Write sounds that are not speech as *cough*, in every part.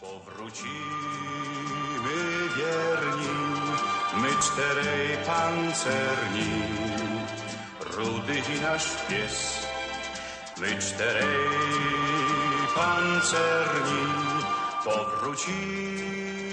Powrócimy wierni, my czterej pancerni, rudy i nasz pies. My czterej pancerni, powrócimy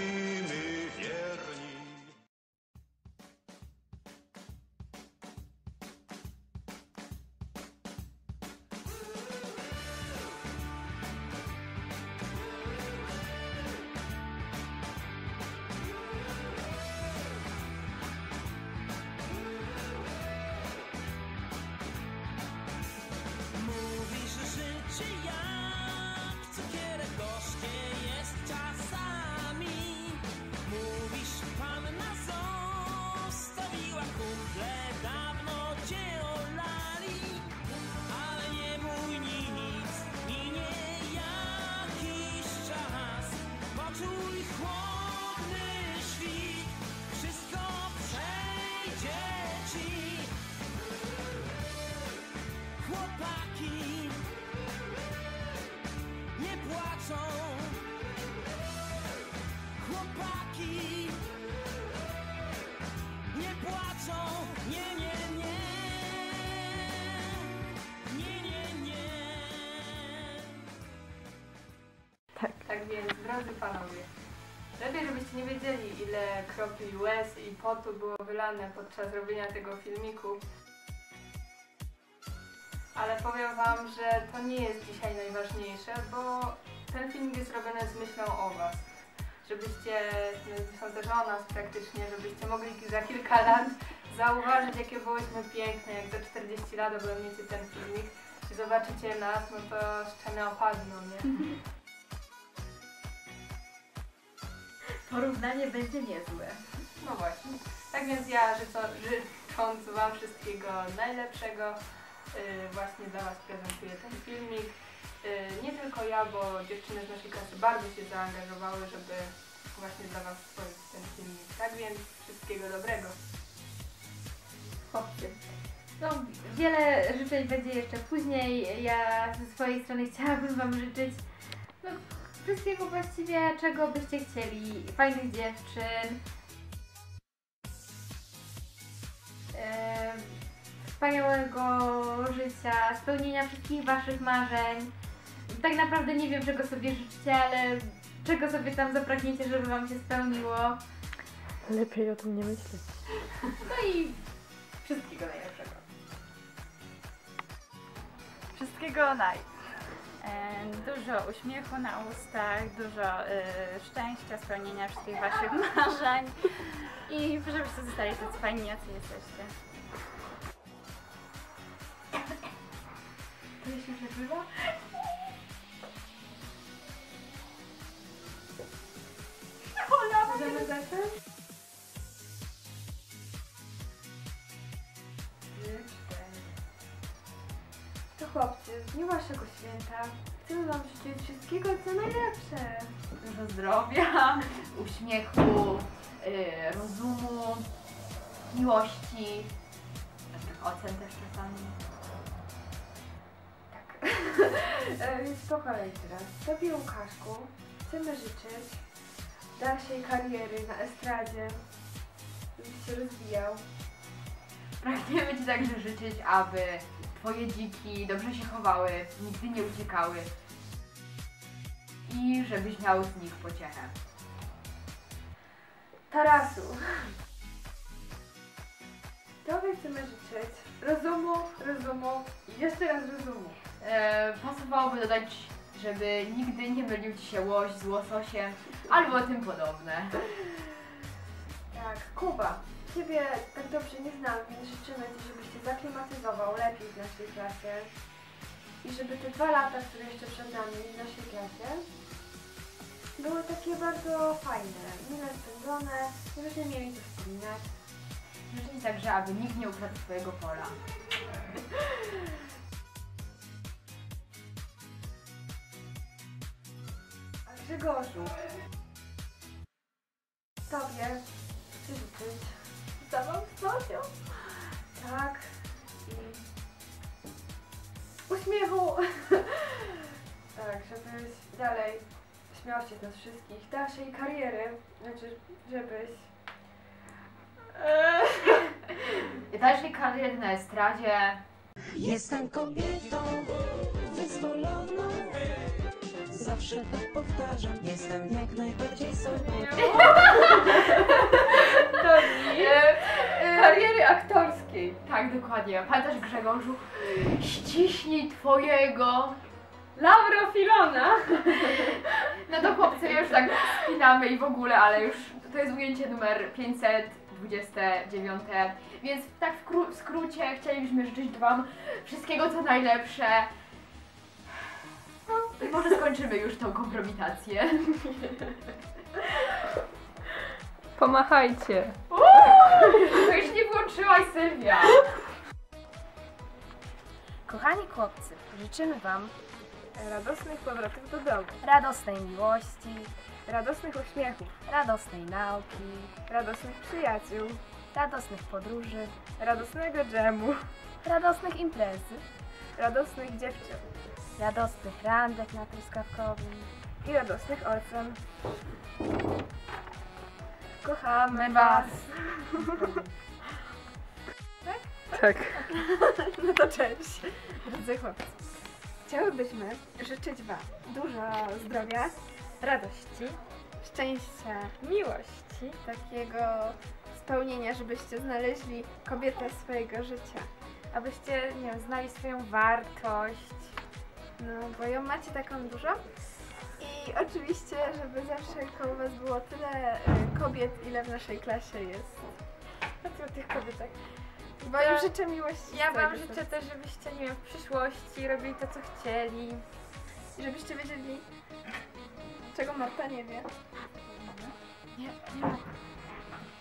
Tak więc, drodzy panowie, lepiej żebyście nie wiedzieli, ile kropli łez i potu było wylane podczas robienia tego filmiku. Ale powiem wam, że to nie jest dzisiaj najważniejsze, bo ten filmik jest robiony z myślą o was. Żebyście, no, sądzę, że o nas praktycznie, żebyście mogli za kilka *laughs* lat zauważyć, jakie byłyśmy piękne, jak za 40 lat oglądacie ten filmik i zobaczycie nas, no to szczeny opadną, nie? Porównanie będzie niezłe. No właśnie. Tak więc ja życzą, życząc Wam wszystkiego najlepszego, yy, właśnie dla Was prezentuję ten filmik. Yy, nie tylko ja, bo dziewczyny z naszej klasy bardzo się zaangażowały, żeby właśnie dla Was stworzyć ten filmik. Tak więc wszystkiego dobrego. Chłopcy. No, wiele życzeń będzie jeszcze później. Ja ze swojej strony chciałabym Wam życzyć no, wszystkiego właściwie, czego byście chcieli. Fajnych dziewczyn. wspaniałego życia, spełnienia wszystkich Waszych marzeń. Tak naprawdę nie wiem, czego sobie życzycie, ale czego sobie tam zapragniecie, żeby Wam się spełniło. Lepiej o tym nie myśleć. *laughs* No i wszystkiego najlepszego. Wszystkiego naj. Dużo uśmiechu na ustach, dużo e, szczęścia, spełnienia wszystkich Waszych *laughs* marzeń i żebyście zostali tacy fajni, jacy jesteście. To się przegrywa? Możemy zacząć? To chłopcy, w dniu waszego święta chcemy wam życzyć wszystkiego co najlepsze. Dużo zdrowia, *laughs* uśmiechu, y, rozumu, miłości, takich ocen też czasami. Tak. *laughs* E, Więc po kolei teraz. Tobie Łukaszku chcemy życzyć dalszej kariery na estradzie, żebyś się rozwijał. Pragniemy Ci także życzyć, aby Twoje dziki dobrze się chowały, nigdy nie uciekały i żebyś miał z nich pociechę. Tarasu. Tobie chcemy życzyć rozumu, rozumu i jeszcze raz rozumu. E, pasowałoby dodać, żeby nigdy nie mylił Ci się łoś z łososiem albo tym podobne. Tak, Kuba. Ciebie tak dobrze nie znam, więc życzymy Ci, żebyś się zaklimatyzował lepiej w naszej klasie. I żeby te dwa lata, które jeszcze przed nami w naszej klasie, były takie bardzo fajne, mile spędzone, żebyśmy mieli co wspominać. Życzę Ci także, aby nikt nie ukradł Twojego pola. Grzegorzu, Tobie chcę życzyć samą. Tak. I uśmiechu. *laughs* tak, żebyś dalej śmiał się z nas wszystkich, dalszej kariery, znaczy, żebyś... *laughs* Dalszej kariery na estradzie. Jestem kobietą wyzwoloną. Zawsze to powtarzam. Jestem jak najbardziej sobą. *laughs* Kariery aktorskiej. Tak, dokładnie. Pamiętasz Grzegorzu? Ściśnij twojego. Lauro Filona. *laughs* No to chłopcy już tak spinamy i w ogóle, ale już to jest ujęcie numer 529. Więc tak w, w skrócie chcielibyśmy życzyć Wam wszystkiego co najlepsze. No i może skończymy już tą kompromitację. Pomachajcie. To już nie włączyłaś Sylwia. Kochani chłopcy, życzymy Wam Radosnych powrotów do domu, radosnej miłości, radosnych uśmiechów, radosnej nauki, radosnych przyjaciół, radosnych podróży, radosnego dżemu, radosnych imprezy, radosnych dziewcząt radosnych randek na truskawkowym. i radosnych ocen. Kochamy Was! Tak. No to cześć, drodzy chłopcy. Chciałybyśmy życzyć Wam dużo zdrowia, radości, szczęścia, miłości, takiego spełnienia, żebyście znaleźli kobietę swojego życia. Abyście, nie wiem, znali swoją wartość, no bo ją macie taką dużo. I oczywiście, żeby zawsze koło Was było tyle y, kobiet, ile w naszej klasie jest. O tych kobietach. Bo im życzę miłości. Ja wam życzę też, żebyście, nie wiem, w przyszłości robili to, co chcieli. I żebyście wiedzieli, czego Marta nie wie. Nie, nie ma.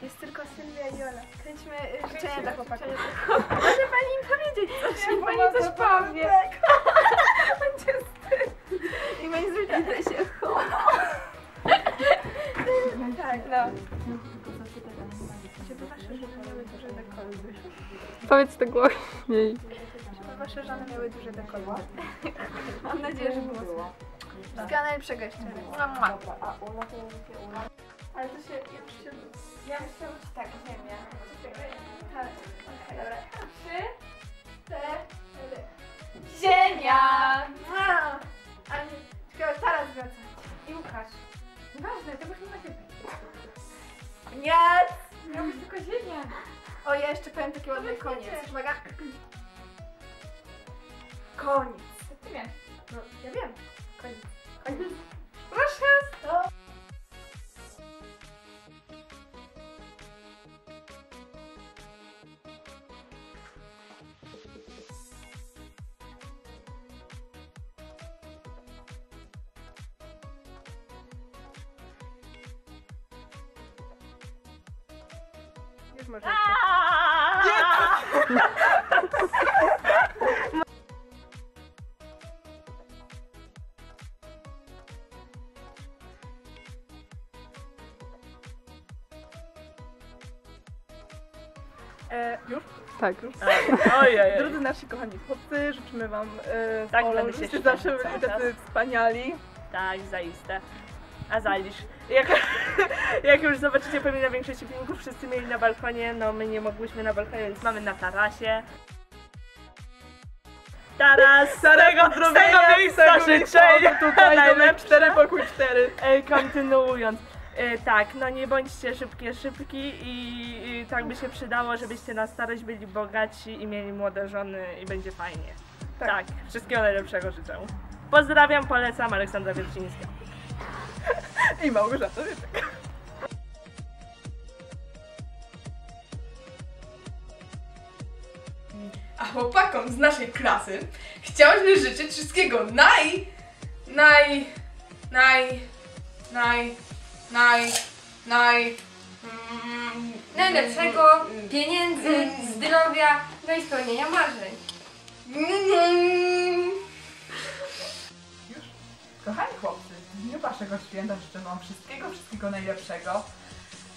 Jest tylko Sylwia i Ola. Kręćmy y, życzenia dla chłopaków. Może pani im powiedzieć coś? Niech pani coś powie. Powiedz to głośniej. Żeby wasze żony miały duże dekolty. *laughs* Mam nadzieję, że było. Wszystkiego najlepszego jeszcze. Mua. Ale to się już się... Ja chciała być tak, ziemia. Tak, okej, dobra. Trzy, cztery. Ziemia! Ale czekaj, teraz wracać. I Łukasz. Nieważne, to już nie ma ciebie. Nie! O, ja jeszcze powiem taki ładny koniec. Uwaga. Koniec. Ty. No, ja wiem. Koniec. Koniec. Już może. E, już? Tak. Już? Ojej. Drodzy nasi kochani chłopcy, życzymy wam e, Tak, Olą, będę się zawsze tacy wspaniali. Tak, zaiste. A zalisz. Jak, *laughs* jak już zobaczycie pewnie na większości filmików, wszyscy mieli na balkonie, no my nie mogłyśmy na balkonie, więc mamy na tarasie. Taras! Z tego, z tego miejsca życzenia! tutaj, *laughs* Najlepsze. 4 pokój 4. E, kontynuując. E, tak, no nie bądźcie szybkie szybki i, i tak by się przydało, żebyście na starość byli bogaci i mieli młode żony i będzie fajnie. Tak. Tak, wszystkiego najlepszego życzę. Pozdrawiam, polecam Aleksandra Wiercińska. *laughs* I Małgorzata Wieczek. A chłopakom z naszej klasy chciałyśmy życzyć wszystkiego naj, naj, naj, naj, naj, naj, mm, Najlepszego, pieniędzy, zdrowia, no i spełnienia marzeń. Waszego święta życzę wam wszystkiego, wszystkiego najlepszego.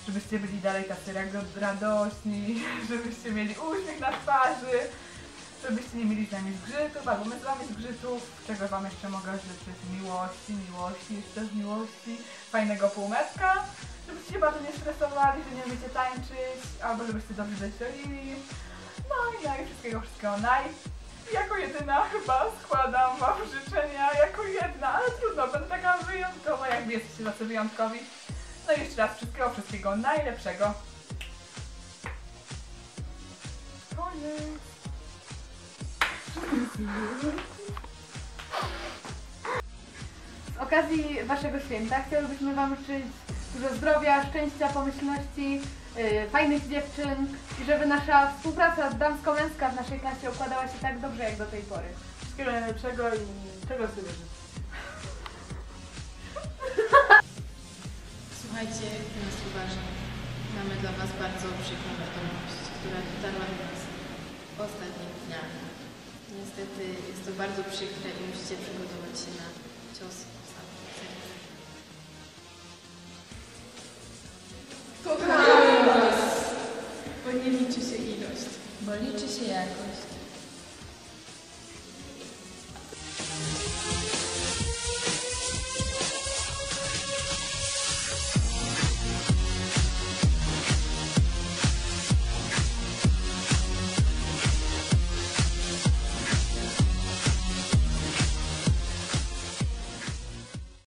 Żebyście byli dalej tacy rado- radośni, *laughs* żebyście mieli uśmiech na twarzy. żebyście nie mieli z nami zgrzytów, albo my z wami zgrzytów, czego wam jeszcze mogę życzyć? Miłości, miłości, jeszcze z miłości, fajnego półmetka, żebyście się bardzo nie stresowali, że nie umiecie tańczyć, albo żebyście dobrze weselili. No i naj, wszystkiego, wszystkiego naj. Jako jedyna chyba składam wam życzenia, jako jedna, ale trudno, będę taka wyjątkowa, jakby jesteście tacy wyjątkowi. No i jeszcze raz wszystkiego, wszystkiego najlepszego. Z okazji Waszego święta chcielibyśmy Wam życzyć dużo zdrowia, szczęścia, pomyślności, fajnych dziewczyn i żeby nasza współpraca damsko-męska w naszej klasie układała się tak dobrze jak do tej pory. Wszystkiego najlepszego i czego sobie życzę. Słuchajcie nas uważnie. Mamy dla Was bardzo przykrą wiadomość, która dotarła do nas w ostatnich dniach. Niestety jest to bardzo przykre i musicie przygotować się na cios Yeah.